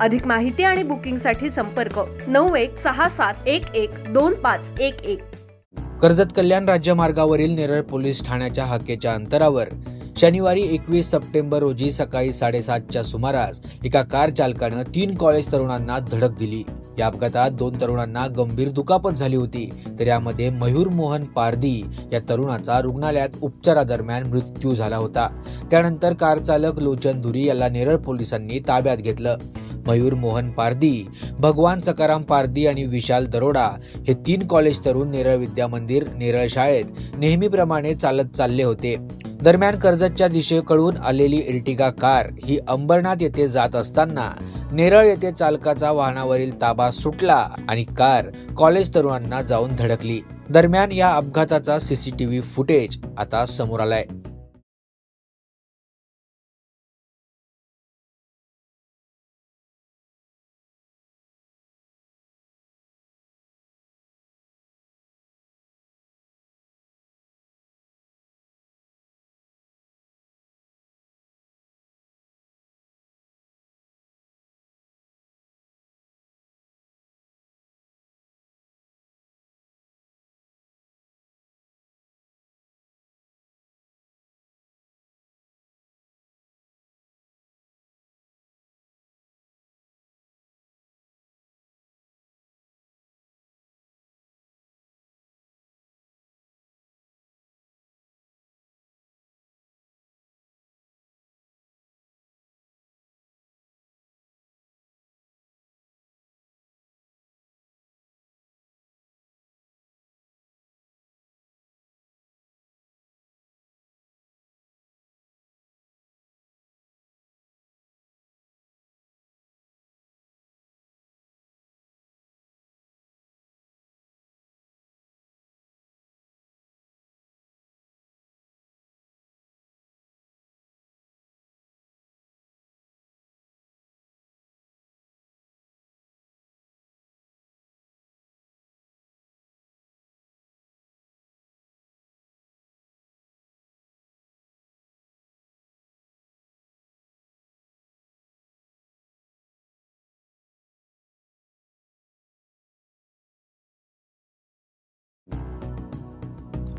अधिक माहिती आणि बुकिंगसाठी संपर्क नऊ एक सहा सात एक एक दोन पाच एक एक. कर्जत कल्याण राज्यमार्गावरील नेरळ पोलीस ठाण्याच्या हाकेच्या अंतरावर शनिवारी एकवीस सप्टेंबर रोजी सकाळी साडेसातच्या सुमारास एका कार चालकानं तीन कॉलेज तरुणांना धडक दिली. या अपघातात दोन तरुणांना गंभीर दुखापत झाली होती. तर यामध्ये मयूर मोहन पारदी या तरुणाचा रुग्णालयात उपचारादरम्यान मृत्यू झाला होता. त्यानंतर कार चालक लोचन धुरी याला नेरळ पोलिसांनी ताब्यात घेतलं. मयूर मोहन पारदी भगवान सकाराम पारदी आणि विशाल दरोडा हे तीन कॉलेज तरुण नेरळ विद्या मंदिर नेरळ शाळेत नेहमीप्रमाणे चालत चालले होते. दरम्यान कर्जतच्या दिशेकडून आलेली इर्टिगा कार ही अंबरनाथ येथे जात असताना नेरळ येथे चालकाचा वाहनावरील ताबा सुटला आणि कार कॉलेज तरुणांना जाऊन धडकली. दरम्यान या अपघाताचा सीसीटीव्ही फुटेज आता समोर आलाय.